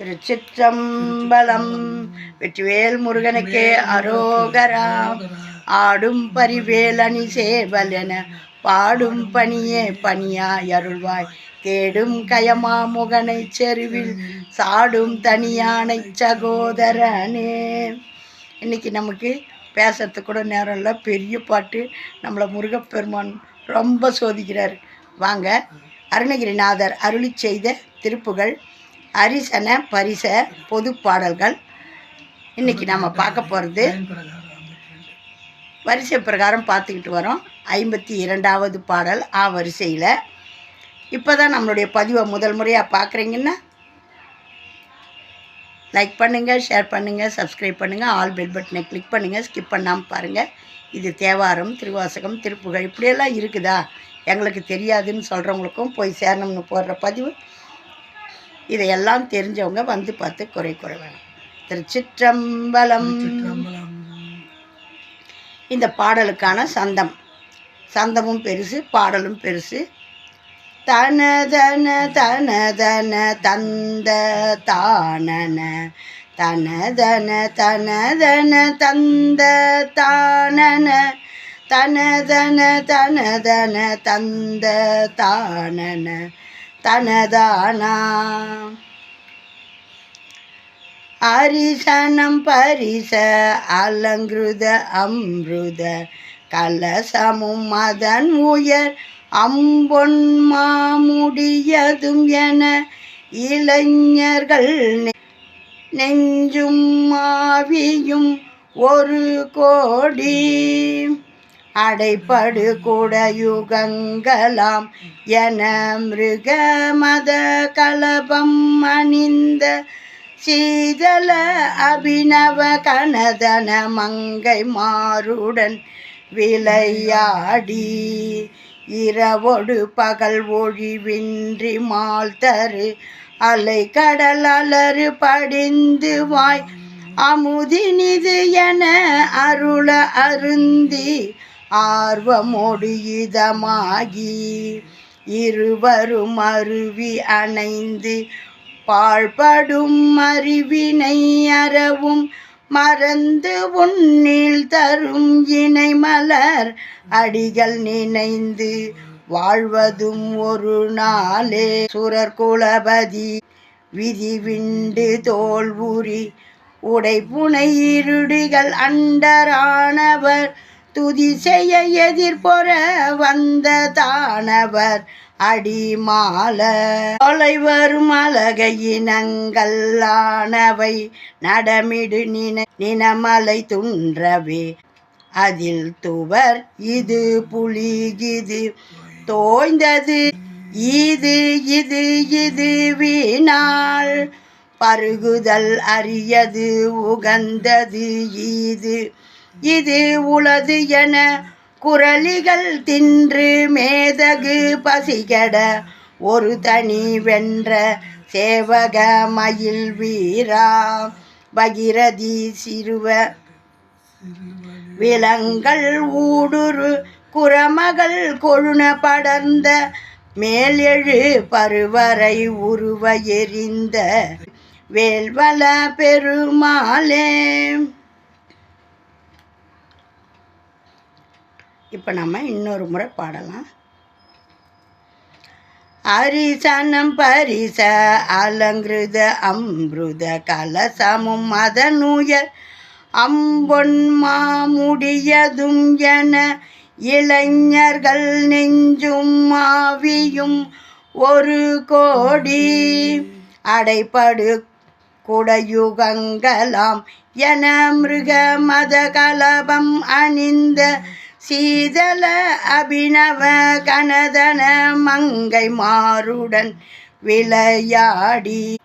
திருச்சிற்றம்பலம். வெற்றிவேல் முருகனுக்கே அரோகரா. ஆடும் பரிவேலணி சேவலென பாடும் பணியே பணியாய் அருள்வாய். தேடும் கயமா முகனை செருவில் சாடும் தனியானை சகோதரனே. இன்னைக்கு நமக்கு பேசுறதுக்கு கூட நேரம் இல்லை. பெரிய பாட்டு. நம்மளை முருகப்பெருமான் ரொம்ப சோதிக்கிறார். வாங்க. அருணகிரிநாதர் அருளி செய்த திருப்புகள். அரிசன பரிச பொது பாடல்கள். இன்னைக்கு நம்ம பார்க்க போகிறது வரிசை பிரகாரம் பார்த்துக்கிட்டு வரோம். ஐம்பத்தி இரண்டாவது பாடல் ஆ வரிசையில். இப்போ தான் நம்மளுடைய பதிவை முதல் முறையாக பார்க்குறீங்கன்னா லைக் பண்ணுங்கள் ஷேர் பண்ணுங்கள் சப்ஸ்கிரைப் பண்ணுங்கள் ஆல் பெல் பட்டனை கிளிக் பண்ணுங்கள் ஸ்கிப் பண்ணாமல் பாருங்கள் இது தேவாரம் திருவாசகம் திருப்புகழ் இப்படியெல்லாம் இருக்குதா? எங்களுக்கு தெரியாதுன்னு சொல்கிறவங்களுக்கும் போய் சேரணும்னு போடுற பதிவு. இதையெல்லாம் தெரிஞ்சவங்க வந்து பார்த்து குறை குறை வேணும். திருச்சிற்றம்பலம். இந்த பாடலுக்கான சந்தம். சந்தமும் பெருசு பாடலும் பெருசு. தனதன தனதன தந்த தானன. தனதன தனதன தந்த தானன. தனதன தனதன தந்த தானன. தனதானா? அரிசனம் பரிச அலங்கிருத அம்ருத கலசமும் அதன் உயர் அம்பொன் மாமுடியதும் என இளைஞர்கள் நெஞ்சும் மாவியும் ஒரு கோடி. அடைப்படு குடயுகங்களாம் என மிருக மத கலபம் அணிந்த சீதல அபிநவ கனதன மங்கை மாறுடன் விளையாடி இரவொடு பகல் ஒழிவின்றி மால் தரு அலை கடல் அலறு படிந்து வாய் அமுதினிது என அருள அருந்தி ஆர்வமோடு இதமாகி இருவரும் அருவி அணைந்து பாழ்படும் அறிவினை அறவும் மறந்து உன்னில் தரும் இணை மலர் அடிகள் நினைந்து வாழ்வதும் ஒரு நாளே. சுரர் விதிவிண்டு விதி உடைப்புனை இருடிகள் அண்டரானவர் துதி செய்ய எதிர்பொற வந்த தானவர் அடிமால. தொலை வரும் அழகையினங்கள் நடமிடு நின நினமலை துன்றவே. அதில் துவர் இது புலிகிது தோய்ந்தது இது இது இது வீணாள் பருகுதல் அரியது உகந்தது இது. இது உளது என குரலிகள் தின்று மேதகு பசிகட ஒரு தனி வென்ற சேவக மயில் வீரா. பகிரதி சிறுவ விலங்கள் ஊடுரு குரமகள் கொழுன படர்ந்த மேலெழு பருவரை உருவ எறிந்த வேல்வல பெருமாளே. இப்போ நம்ம இன்னொரு முறை பாடலாம். அரிசனம் பரிச அலங்கிருத அம்ருத கலசமும் அதனுயர். அம்பொன் மாமுடியதும் என இளைஞர்கள் நெஞ்சும் மாவியும் ஒரு கோடி. அடைப்படு குடயுகங்களாம் என மிருக மத கலபம் அணிந்த சீதல அபிநவ கனதன மங்கை மாருடன் விளையாடி.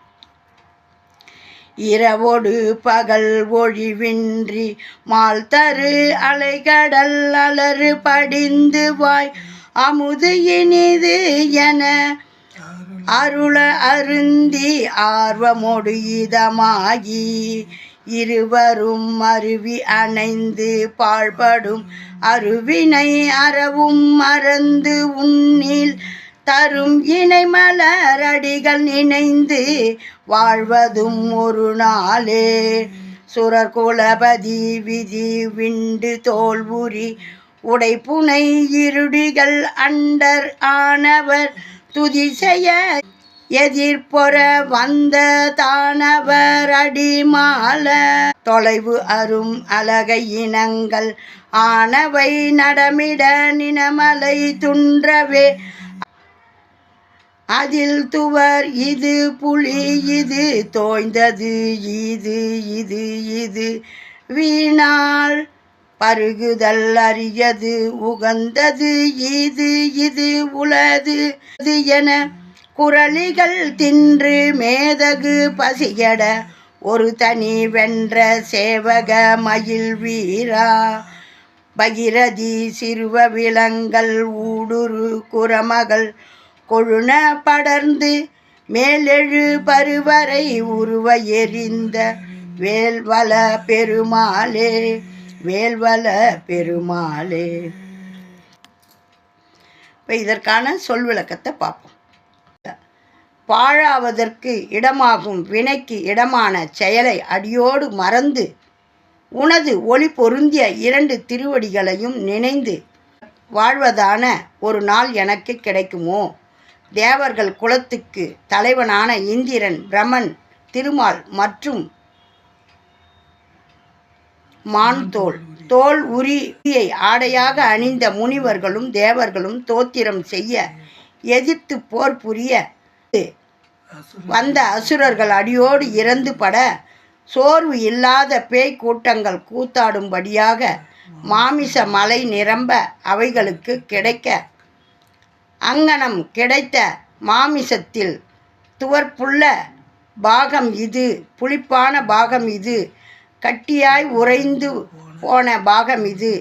இரவொடு பகல் ஒழிவின்றி மால் தரு அலைகடல் அலறு படிந்து வாய். அமுது இனிது என அருள அருந்தி ஆர்வமொடு இதமாகி. இருவரும் அருவி அணைந்து பாழ்படும் அருவினை அறவும் மறந்து உன்னில் தரும் இணை மலரடிகள் நினைந்து வாழ்வதும் ஒரு நாளே. சுரர்குலபதி விதி விண்டு தோல்புரி உடைப்புனை இருடிகள் அண்டர் ஆனவர் துதி செய்ய எதிர்பொற வந்த தானவர் அடிமால. தொலைவு அரும் அழகை இனங்கள் ஆனவை நடமிட நினமலை துன்றவே. அதில் துவர் இது புலி இது தோய்ந்தது இது இது இது. வீணால் பருகுதல் அறியது உகந்தது இது இது உளது என குரலிகள் தின்று மேதகு பசியட ஒரு தனி வென்ற சேவக மயில் வீரா. பகிரதி சிறுவ விலங்கள் ஊடுரு குரமகள் கொழுன படர்ந்து மேலெழு பருவரை உருவ எறிந்த வேல்வல பெருமாளே வேல்வல பெருமாளே. இப்போ இதற்கான சொல் விளக்கத்தை பார்ப்போம். பாழாவதற்கு இடமாகும் வினைக்கு இடமான செயலை அடியோடு மறந்து உனது ஒளி பொருந்திய இரண்டு திருவடிகளையும் நினைந்து வாழ்வதான ஒரு நாள் எனக்கு கிடைக்குமோ? தேவர்கள் குலத்துக்கு தலைவனான இந்திரன் பிரமன் திருமால் மற்றும் மான் தோல் தோல் உரியை ஆடையாக அணிந்த முனிவர்களும் தேவர்களும் தோத்திரம் செய்ய எதிர்த்து போர் புரிய வந்த அசுரர்கள் அடியோடு இறந்து பட சோர்வு இல்லாத பேய் கூட்டங்கள் கூத்தாடும்படியாக மாமிச மலை நிரம்ப அவைகளுக்கு கிடைக்க அங்கனம் கிடைத்த மாமிசத்தில் துவர்ப்புள்ள பாகம் இது புளிப்பான பாகம் இது கட்டியாய் உறைந்து போன பாகம் இது.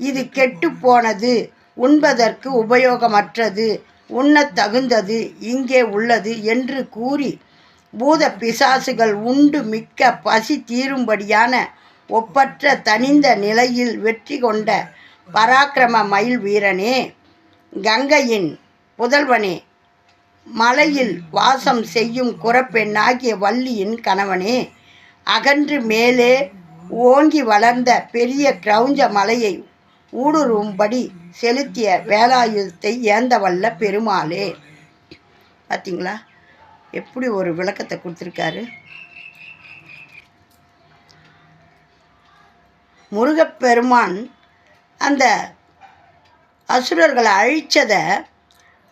இது கெட்டு போனது உண்பதற்கு உபயோகமற்றது. உண்ணத் தகுந்தது இங்கே உள்ளது என்று கூறி பூத பிசாசுகள் உண்டு மிக்க பசி தீரும்படியான ஒப்பற்ற தனிந்த நிலையில் வெற்றி கொண்ட பராக்கிரம மயில் வீரனே கங்கையின் புதல்வனே மலையில் வாசம் செய்யும் குறப்பெண்ணாகிய வள்ளியின் கணவனே அகன்று மேலே ஓங்கி வளர்ந்த பெரிய கிரௌஞ்ச மலையை ஊடுருவும்படி செலுத்திய வேலாயுதத்தை ஏந்த வல்ல பெருமாளே. பார்த்தீங்களா எப்படி ஒரு விளக்கத்தை கொடுத்துருக்காரு? முருகப்பெருமான் அந்த அசுரர்களை அழிச்சதை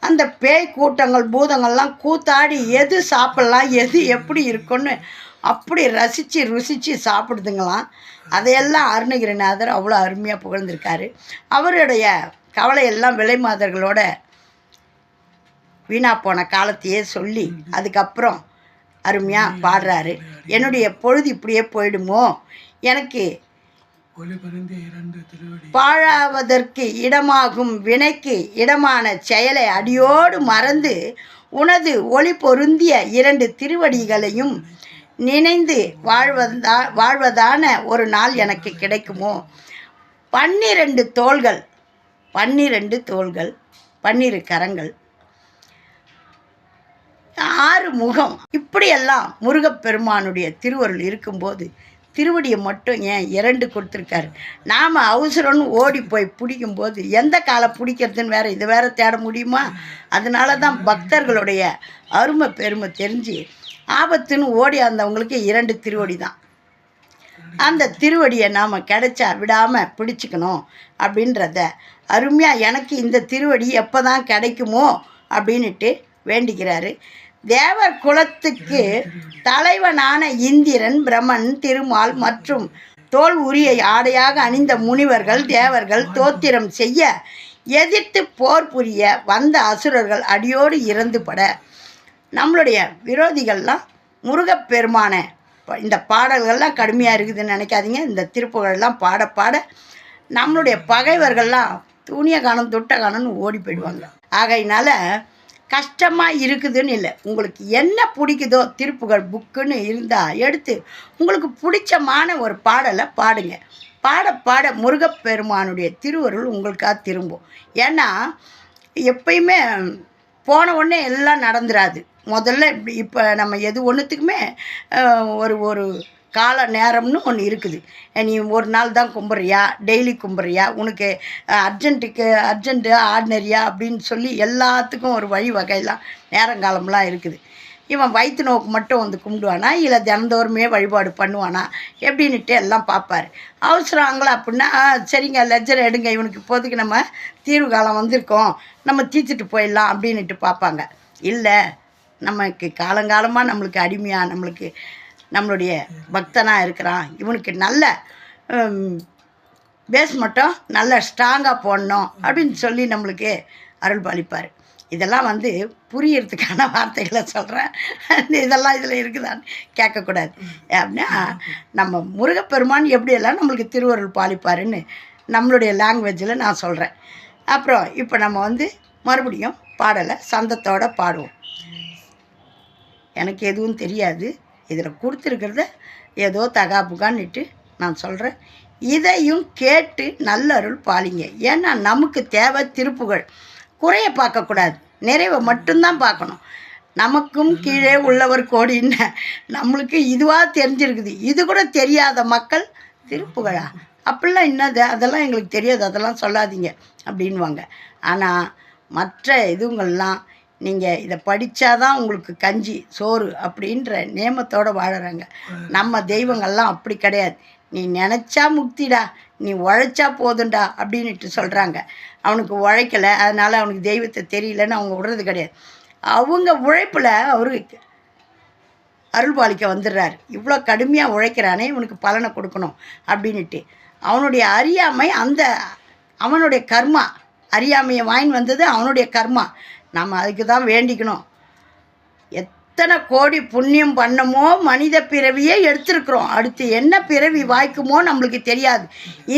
அந்த பேய் கூட்டங்கள் பூதங்கள்லாம் கூத்தாடி எது சாப்பிட்லாம் எது எப்படி இருக்குன்னு அப்படி ரசித்து ருசித்து சாப்பிடுதுங்களாம் அதையெல்லாம் அருணகிரிநாதர் அவ்வளோ அருமையாக புகழ்ந்திருக்காரு. அவருடைய கவலையெல்லாம் விலை மாதர்களோட வீணா போன காலத்தையே சொல்லி அதுக்கப்புறம் அருமையாக பாடுறாரு. என்னுடைய பொழுது இப்படியே போயிடுமோ? எனக்கு பாழாவதற்கு இடமாகும் வினைக்கு இடமான செயலை அடியோடு மறந்து உனது ஒளி பொருந்திய இரண்டு திருவடிகளையும் நினைந்து வாழ்வதா வாழ்வதான ஒரு நாள் எனக்கு கிடைக்குமோ? பன்னிரண்டு தோள்கள் பன்னிரண்டு தோள்கள் பன்னிரு கரங்கள் ஆறு முகம். இப்படியெல்லாம் முருகப்பெருமானுடைய திருவருள் இருக்கும்போது திருவடியை மட்டும் ஏன் இரண்டு கொடுத்துருக்காரு? நாம் அவசரம்னு ஓடி போய் பிடிக்கும்போது எந்த காலை பிடிக்கிறதுன்னு வேற இது வேறு தேட முடியுமா? அதனால தான் பக்தர்களுடைய அருமை பெருமை தெரிஞ்சு ஆபத்துன்னு ஓடி வந்தவங்களுக்கு இரண்டு திருவடி தான். அந்த திருவடியை நாம் கிடைச்சா விடாமல் பிடிச்சிக்கணும் அப்படின்றத அருமையாக எனக்கு இந்த திருவடி எப்போ தான் கிடைக்குமோ அப்படின்னுட்டு வேண்டிக்கிறாரு. தேவர் குலத்துக்கு தலைவனான இந்திரன் பிரம்மன் திருமால் மற்றும் தோல் உரியை ஆடையாக அணிந்த முனிவர்கள் தேவர்கள் தோத்திரம் செய்ய எதிர்த்து போர் புரிய வந்த அசுரர்கள் அடியோடு இறந்துபட நம்மளுடைய விரோதிகள்லாம் முருகப்பெருமான இந்த பாடல்கள்லாம் கடுமையாக இருக்குதுன்னு நினைக்காதீங்க. இந்த திருப்புகள்லாம் பாட பாட நம்மளுடைய பகைவர்கள்லாம் துணிய காணும் துட்ட காணும்னு ஓடி போயிடுவாங்க. ஆகையினால கஷ்டமாக இருக்குதுன்னு இல்லை. உங்களுக்கு என்ன பிடிக்குதோ திருப்புகழ் புக்குன்னு இருந்தால் எடுத்து உங்களுக்கு பிடிச்சமான ஒரு பாடலை பாடுங்க. பாட பாட முருகப்பெருமானுடைய திருவருள் உங்களுக்காக திரும்பும். ஏன்னா எப்பயுமே போன உடனே எல்லாம் நடந்துராது. முதல்ல இப்படி இப்போ நம்ம எது ஒன்றுத்துக்குமே ஒரு ஒரு கால நேரம்னு ஒன்று இருக்குது. நீ ஒரு நாள் தான் கும்பிட்றியா? டெய்லி கும்பிட்றியா? உனக்கு அர்ஜென்ட்டுக்கு அர்ஜென்ட்டு ஆர்டினரியா? அப்படின்னு சொல்லி எல்லாத்துக்கும் ஒரு வழி வகையெல்லாம் நேரங்காலம்லாம் இருக்குது. இவன் வயிற்று நோக்கு மட்டும் வந்து கும்பிடுவானா? இல்லை தினந்தோறுமே வழிபாடு பண்ணுவானா? எப்படின்னுட்டு எல்லாம் பார்ப்பார் அவசரங்களா அப்படின்னா சரிங்க லெஜர் எடுங்க இவனுக்கு இப்போதைக்கு நம்ம தீர்வு காலம் வந்திருக்கோம். நம்ம தீர்த்துட்டு போயிடலாம் அப்படின்னுட்டு பார்ப்பாங்க இல்லை நமக்கு காலங்காலமாக நம்மளுக்கு அடிமையாக நம்மளுக்கு நம்மளுடைய பக்தனாக இருக்கிறான். இவனுக்கு நல்ல பேஸ் மட்டும் நல்ல ஸ்ட்ராங்காக போடணும் அப்படின்னு சொல்லி நம்மளுக்கு அருள் பாலிப்பார். இதெல்லாம் வந்து புரியறதுக்கான வார்த்தைகளை சொல்கிறேன் இதெல்லாம் இதில் இருக்குதான்னு கேட்கக்கூடாது. அப்படின்னா நம்ம முருகப்பெருமான் எப்படியெல்லாம் நம்மளுக்கு திருவருள் பாலிப்பாருன்னு நம்மளுடைய லாங்குவேஜில் நான் சொல்கிறேன் அப்புறம் இப்போ நம்ம வந்து மறுபடியும் பாடலை சந்தத்தோடு பாடுவோம். எனக்கு எதுவும் தெரியாது. இதில் கொடுத்துருக்கிறத ஏதோ தகாப்புக்கான்னுட்டு நான் சொல்கிறேன் இதையும் கேட்டு நல்லருள் பாலிங்க. ஏன்னா நமக்கு தேவை திருப்புகள். குறைய பார்க்கக்கூடாது. நிறைவை மட்டும்தான் பார்க்கணும். நமக்கும் கீழே உள்ளவர் கோடின்னு நம்மளுக்கு இதுவாக தெரிஞ்சிருக்குது. இது கூட தெரியாத மக்கள் திருப்புகளா? அப்படிலாம் என்னது அதெல்லாம் எங்களுக்கு தெரியாது. அதெல்லாம் சொல்லாதீங்க. அப்படின்வாங்க. ஆனால் மற்ற இதுங்கள்லாம் நீங்கள் இதை படித்தாதான் உங்களுக்கு கஞ்சி சோறு அப்படின்ற நேமத்தோடு வாழுறாங்க. நம்ம தெய்வங்கள்லாம் அப்படி கிடையாது. நீ நினச்சா முக்திடா நீ உழைச்சா போதும்டா அப்படின்னுட்டு சொல்கிறாங்க அவனுக்கு உழைக்கலை அதனால் அவனுக்கு தெய்வத்தை தெரியலன்னு அவங்க விடுறது கிடையாது. அவங்க உழைப்பில் அவரு அருள்பாலிக்க வந்துடுறாரு. இவ்வளோ கடுமையாக உழைக்கிறானே இவனுக்கு பலனை கொடுக்கணும் அப்படின்ட்டு அவனுடைய அறியாமை அந்த அவனுடைய கர்மா அறியாமையை வாங்கி வந்தது அவனுடைய கர்மா. நம்ம அதுக்கு தான் வேண்டிக்கணும். எத்தனை கோடி புண்ணியம் பண்ணமோ மனித பிறவியே எடுத்திருக்கிறோம். அடுத்து என்ன பிறவி வாய்க்குமோ நம்மளுக்கு தெரியாது.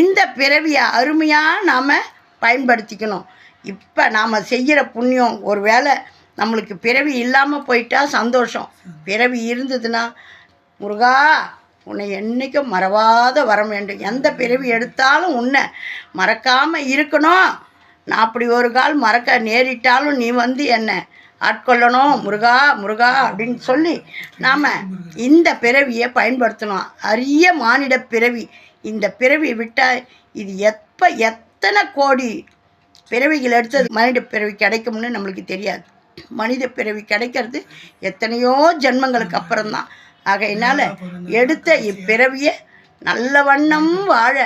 இந்த பிறவியை அருமையாக நாம் பயன்படுத்திக்கணும். இப்போ நாம் செய்கிற புண்ணியம் ஒரு வேளை நம்மளுக்கு பிறவி இல்லாமல் போயிட்டா சந்தோஷம். பிறவி இருந்ததுன்னா முருகா உன்னை என்றைக்கும் மறவாத வர வேண்டும். எந்த பிறவி எடுத்தாலும் உன்னை மறக்காமல் இருக்கணும். நான் அப்படி ஒரு கால் மறக்க நேரிட்டாலும் நீ வந்து என்னை ஆட்கொள்ளணும் முருகா முருகா அப்படின்னு சொல்லி நாம் இந்த பிறவியை பயன்படுத்தணும். அரிய மானிட பிறவி. இந்த பிறவி விட்டால் இது எப்போ எத்தனை கோடி பிறவிகள் எடுத்தது மனித பிறவி கிடைக்கும்னு நம்மளுக்கு தெரியாது. மனித பிறவி கிடைக்கிறது எத்தனையோ ஜென்மங்களுக்கு அப்புறம்தான். ஆகையினால் எடுத்த இப்பிறவியை நல்ல வண்ணம் வாழ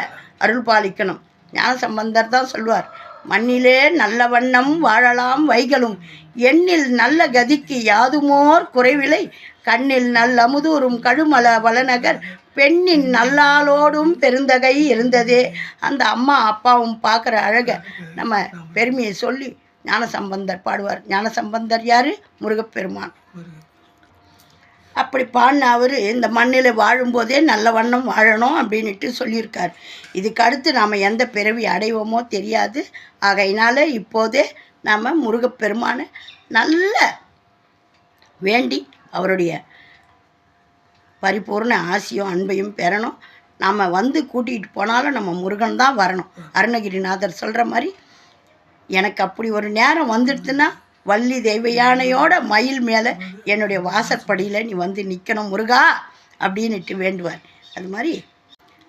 அருள் பாலிக்கணும். ஞான சம்பந்தர் தான் சொல்வார் மண்ணிலே நல்ல வண்ணம் வாழலாம் வைகளும். எண்ணில் நல்ல கதிக்கு யாதுமோர் குறைவில்லை. கண்ணில் நல்ல அமுதூரும் கழுமல வளநகர். பெண்ணின் நல்லாளோடும் பெருந்தகை இருந்ததே. அந்த அம்மா அப்பாவும் பார்க்குற அழகை நம்ம பெருமையை சொல்லி ஞானசம்பந்தர் பாடுவார். ஞானசம்பந்தர் யார்? முருகப்பெருமான். அப்படி பாடின அவர் இந்த மண்ணில் வாழும்போதே நல்ல வண்ணம் வாழணும் அப்படின்ட்டு சொல்லியிருக்கார். இதுக்கு அடுத்து நாம் எந்த பிறவி அடைவோமோ தெரியாது. ஆகையினால இப்போதே நாம் முருகப்பெருமானை நல்ல வேண்டி அவருடைய பரிபூர்ண ஆசையும் அன்பையும் பெறணும். நாம் வந்து கூட்டிகிட்டு போனாலும் நம்ம முருகன் தான் வரணும். அருணகிரிநாதர் சொல்கிற மாதிரி எனக்கு அப்படி ஒரு நேரம் வந்துடுதுன்னா வள்ளி தெய்வ யானையோட மயில் மேலே என்னுடைய வாசற்படியில் நீ வந்து நிற்கணும் முருகா அப்படின்னுட்டு வேண்டுவார். அது மாதிரி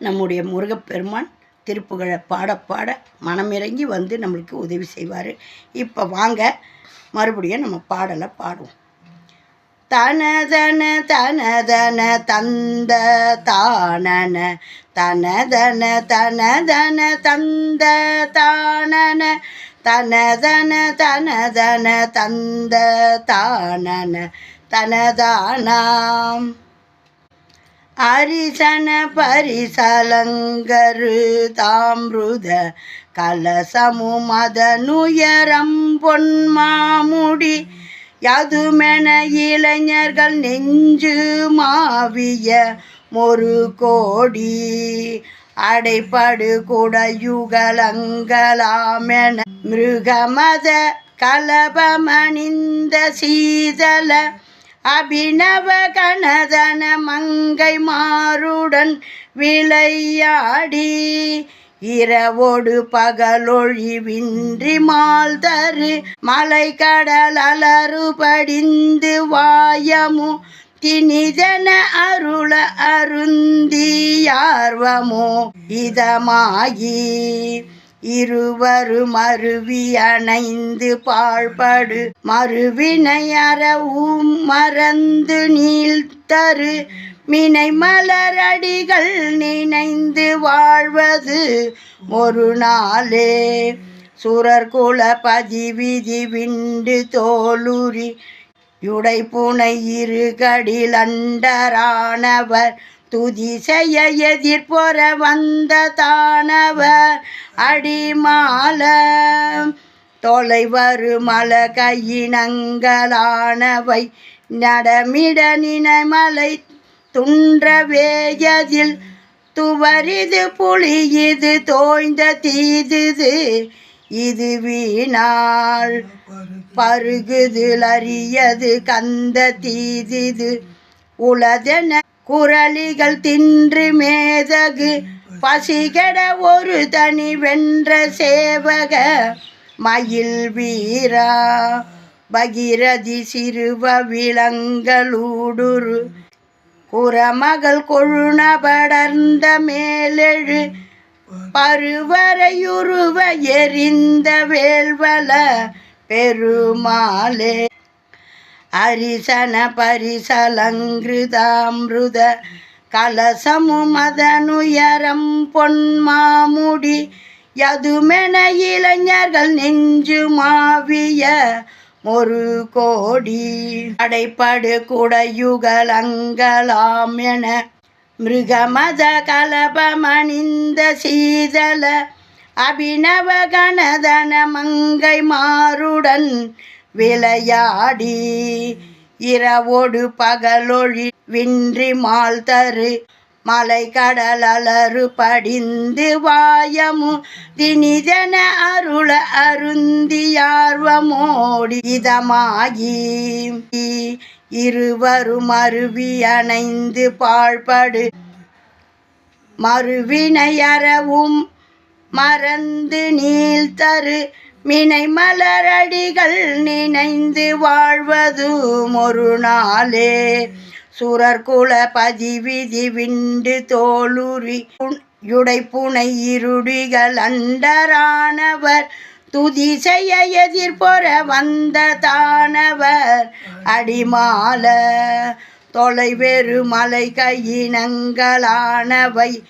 நம்முடைய முருகப்பெருமான் திருப்புகழை பாட பாட மனமிறங்கி வந்து நம்மளுக்கு உதவி செய்வார். இப்போ வாங்க மறுபடியும் நம்ம பாடலை பாடுவோம். தனதன தனதன தந்த தானன தனதன தனதன தந்த தானன தனதன தனதன தந்த தானன தனதானாம் அரிசன பரிசலங்கரு தாம்ருத கலசமு மதனுயரம் பொன்மாமுடி யதுமென இளைஞர்கள் நெஞ்சு மாவிய ஒரு கோடி அடைப்படு குடையுகலங்கலாமென மிருகமத கலபமணிந்த சீதல அபிநவ கணதன மங்கை மாறுடன் விளையாடி இரவோடு பகலொழிவின்றி மால்தரு மலை கடல் அலறு படிந்து வாயமு தினிதன அருள அருந்தியார்வமோ இதமாகி. இருவரும் அருவி அணைந்து பாழ்படு. மறுவினையறவும் மறந்து நீழ்த்தரு மினை மலரடிகள் நினைந்து வாழ்வது ஒரு நாளே சுரர்குல பதிவிதி விண்டு தோலுரி. யுடை இரு கடில் அண்டரானவர் துதி செய்ய எதிர்பொற வந்த தானவர் அடிமால. தொலைவரு மல கையினங்களானவை நடமிட நினைமலை துன்ற வேயதில் துவரிது புலியுது தோய்ந்த தீதுது இது வீணாள் பருகுதில் அறியது கந்த தீதிது உளதென குரலிகள் தின்று மேதகு. பசிகட ஒரு தனி வென்ற சேவக மயில் வீரா. பகிரதி சிறுவ விலங்களூடுரு குரமகள் கொழுணபடர்ந்த மேலெழு. பருவரையுருவ எரிந்த வேல்வல பெருமாளே. அரிசன பரிசலங்கிருதாமிருத கலசமும் அதனுயரம் பொன்மாமுடி யதுமென இளைஞர்கள் நெஞ்சு மாவிய ஒரு கோடி அடைப்படு குடையுகலங்களாம் என மிருகமத கலபமணிந்த சீதல அபிநவ கணதன மங்கை மாருடன் விளையாடி இரவோடு பகலொழி வின்றி மால் தரு மலை கடல் அலறு படிந்து வாயமு தினிதன அருள அருந்தியார்வமோடி இதமாகி இருவரும் அருவி அணைந்து பாழ்படு மறுவினையறவும் மறந்து நீள் தரு. மினை மலரடிகள் நினைந்து வாழ்வதும் ஒரு நாளே. சுரர் குல பதிவிதி விண்டு தோளுரி. யுடை புனை இருடிகள் அண்டரானவர். துதி செய்ய எதிர்பொற வந்த தானவர். அடிமால தொலைவேறு மலை கையினங்களானவை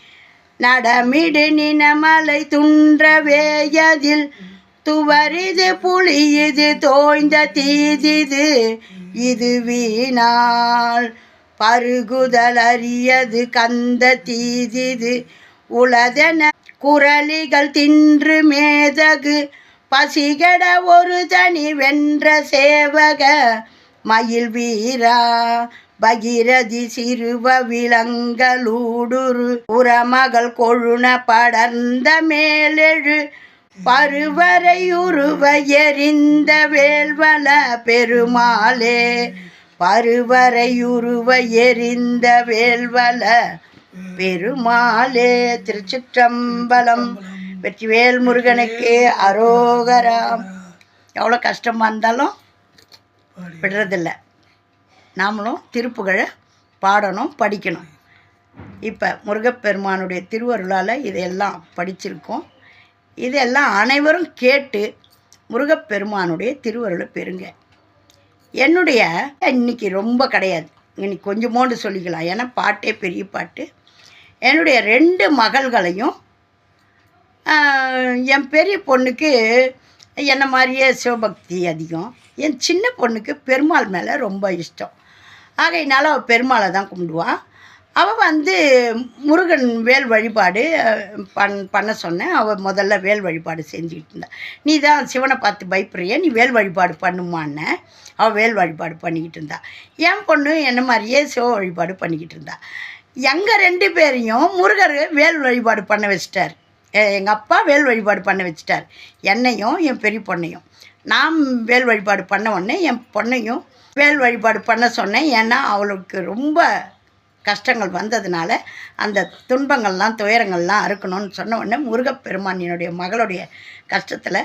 நடமிடு நினமலை துன்ற வேயதில். துவரிது புலியுது தோய்ந்த தீதிது. இது வீணாள் பருகுதல் அறியது கந்த தீதிது. உளதென குரலிகள் தின்று மேதகு. பசிகட ஒரு தனி வென்ற சேவக. மயில் வீரா பகிரதி சிறுவ விலங்களூடுரு உரமகள் கொழுன படர்ந்த மேலெழு. பருவரையுருவ எரிந்த வேல்வல பெருமாளே. பருவரையுருவ எரிந்த வேல்வல பெருமாளே. திருச்சிற்றம்பலம் வெற்றிவேல் முருகனுக்கு அரோகராம் எவ்வளோ கஷ்டமாக இருந்தாலும் விடுறதில்ல. நாமளும் திருப்புகழை பாடணும் படிக்கணும். இப்போ முருகப்பெருமானுடைய திருவருளால் இதையெல்லாம் படிச்சிருக்கோம். இதெல்லாம் அனைவரும் கேட்டு முருகப்பெருமானுடைய திருவருளை பெறுங்க. என்னுடைய இன்னைக்கு ரொம்ப கிடையாது. இன்னைக்கு கொஞ்சமோண்டு சொல்லிக்கலாம். ஏன்னா பாட்டே பெரிய பாட்டு. என்னுடைய ரெண்டு மகள்களையும் என் பெரிய பொண்ணுக்கு என்ன மாதிரியே சிவபக்தி அதிகம். என் சின்ன பொண்ணுக்கு பெருமாள் மேலே ரொம்ப இஷ்டம். ஆகையினால அவள் பெருமாளை தான் கும்பிடுவாள் அவள் வந்து முருகன் வேல் வழிபாடு பண் பண்ண சொன்னேன் அவள் முதல்ல வேல் வழிபாடு செஞ்சுக்கிட்டு இருந்தா. நீ தான் சிவனை பார்த்து பயப்படுறிய நீ வேல் வழிபாடு பண்ணுமான்னு அவள் வேல் வழிபாடு பண்ணிக்கிட்டு இருந்தா. என் பொண்ணு என்ன மாதிரியே சிவ வழிபாடு பண்ணிக்கிட்டு இருந்தா. எங்கள் ரெண்டு பேரையும் முருகர் வேல் வழிபாடு பண்ண வச்சிட்டார். எங்கள் அப்பா வேல் வழிபாடு பண்ண வச்சிட்டார். என்னையும் என் பெரிய பொண்ணையும். நான் வேல் வழிபாடு பண்ண உடனே என் பொண்ணையும் வேல் வழிபாடு பண்ண சொன்னேன். ஏன்னா அவளுக்கு ரொம்ப கஷ்டங்கள் வந்ததுனால அந்த துன்பங்கள்லாம் துயரங்கள்லாம் அறுக்கணும்னு சொன்ன உடனே முருகப்பெருமான் என்னுடைய மகளுடைய கஷ்டத்தில்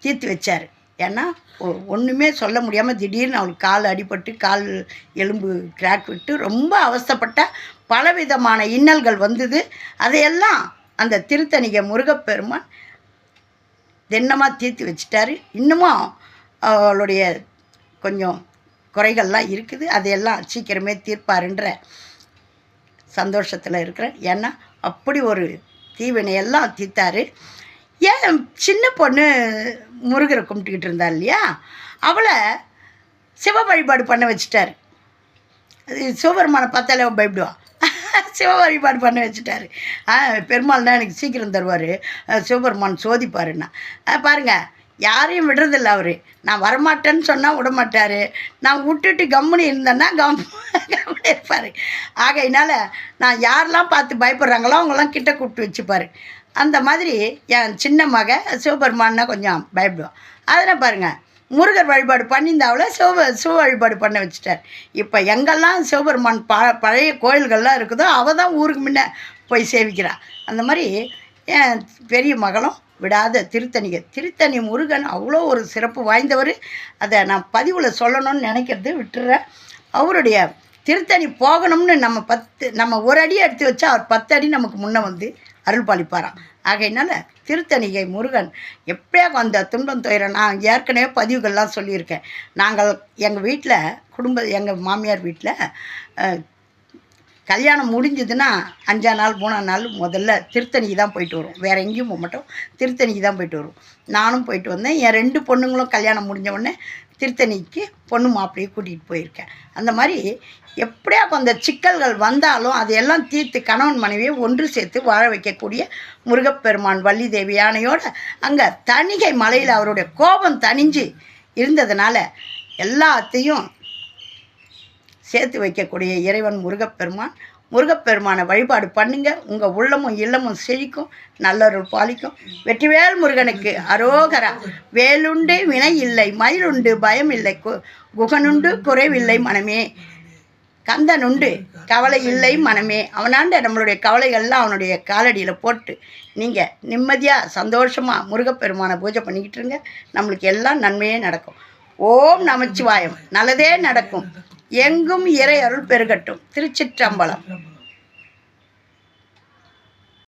தீர்த்து வச்சார். ஏன்னா ஒ- ஒன்றுமே சொல்ல முடியாமல் திடீர்னு அவளுக்கு கால் அடிபட்டு கால் எலும்பு கிராக் விட்டு ரொம்ப அவஸ்தைப்பட்ட பலவிதமான இன்னல்கள் வந்தது. அதையெல்லாம் அந்த திருத்தணிகை முருகப்பெருமான் தின்னமாக தீர்த்து வச்சிட்டாரு. இன்னமும் அவளுடைய கொஞ்சம் குறைகள்லாம் இருக்குது. அதையெல்லாம் சீக்கிரமே தீர்ப்பாருன்ற சந்தோஷத்தில் இருக்கிறேன். ஏன்னா அப்படி ஒரு தீவினையெல்லாம் தீர்த்தாரு. ஏன் சின்ன பொண்ணு முருகரை கும்பிட்டுக்கிட்டு இருந்தா இல்லையா? அவளை சிவ வழிபாடு பண்ண வச்சுட்டாரு. அது சிவபெருமானை பார்த்தாலே அவன் பயப்படுவான் சிவ வழிபாடு பண்ண வச்சுட்டாரு. ஆ பெருமாள்னா எனக்கு சீக்கிரம் தருவார். சிவபெருமான் சோதிப்பாருன்னா. ஆ, பாருங்க யாரையும் விடுறதில்ல அவர். நான் வரமாட்டேன்னு சொன்னால் விட மாட்டார் நான் விட்டுட்டு கம்முனி இருந்தேன்னா கம் கம்முனி இருப்பார். ஆகையினால் நான் யாரெல்லாம் பார்த்து பயப்படுறாங்களோ அவங்களாம் கிட்ட கூப்பிட்டு வச்சுப்பார். அந்த மாதிரி என் சின்ன மக சிவபெருமான்னா கொஞ்சம் பயப்படுவான். அதனால் பாருங்கள் முருகர் வழிபாடு பண்ணியிருந்தாவில் சிவ சிவ வழிபாடு பண்ண வச்சுட்டார். இப்போ எங்கெல்லாம் சிவபெருமான் ப பழைய கோயில்கள்லாம் இருக்குதோ அவள் தான் ஊருக்கு முன்ன போய் சேவிக்கிறாள் அந்த மாதிரி என் பெரிய மகளும் விடாத திருத்தணிகை. திருத்தணி முருகன் அவ்வளோ ஒரு சிறப்பு வாய்ந்தவர். அதை நான் பதிவில் சொல்லணும்னு நினைக்கிறது விட்டுறேன். அவருடைய திருத்தணி போகணும்னு நம்ம பத்து நம்ம ஒரு அடி எடுத்து வச்சா அவர் பத்து அடி நமக்கு முன்னே வந்து அருள் பாலிப்பாராம் ஆகையினால திருத்தணிகை முருகன் எப்படியாக அந்த துன்பம் துயரம் நான் ஏற்கனவே பதிவுகள்லாம் சொல்லியிருக்கேன். நாங்கள் எங்கள் வீட்டில் குடும்ப எங்கள் மாமியார் வீட்டில் கல்யாணம் முடிஞ்சதுன்னா அஞ்சா நாள் மூணாம் நாள் முதல்ல திருத்தணிக்கு தான் போயிட்டு வரும் வேறு எங்கேயும் போக மாட்டோம். திருத்தணிக்கு தான் போயிட்டு வரும் நானும் போயிட்டு வந்தேன். என் ரெண்டு பொண்ணுங்களும் கல்யாணம் முடிஞ்ச உடனே திருத்தணிக்கு பொண்ணு மாப்பிள்ளையை கூட்டிகிட்டு போயிருக்கேன். அந்த மாதிரி எப்படியா அந்த சிக்கல்கள் வந்தாலும் அதையெல்லாம் தீர்த்து கணவன் மனைவியை ஒன்று சேர்த்து வாழ வைக்கக்கூடிய முருகப்பெருமான் வள்ளி தேவி யானையோட அங்கே தணிகை மலையில் அவருடைய கோபம் தணிஞ்சு இருந்ததுனால எல்லாத்தையும் சேர்த்து வைக்கக்கூடிய இறைவன் முருகப்பெருமான். முருகப்பெருமானை வழிபாடு பண்ணுங்க. உங்கள் உள்ளமும் இல்லமும் செழிக்கும். நல்லொரு பாலிக்கும். வெற்றிவேல் முருகனுக்கு அரோகரா. வேலுண்டு வினை இல்லை. மயிலுண்டு பயம் இல்லை. கு குகனுண்டு குறைவில்லை மனமே. கந்தன் உண்டு கவலை இல்லை மனமே. அவனாண்ட நம்மளுடைய கவலைகள்லாம் அவனுடைய காலடியில் போட்டு நீங்கள் நிம்மதியாக சந்தோஷமாக முருகப்பெருமானை பூஜை பண்ணிக்கிட்டு இருங்க. நம்மளுக்கு எல்லாம் நன்மையே நடக்கும். ஓம் நமச்சிவாயம். நல்லதே நடக்கும். எங்கும் இறை அருள் பெருகட்டும். திருச்சிற்றம்பலம்.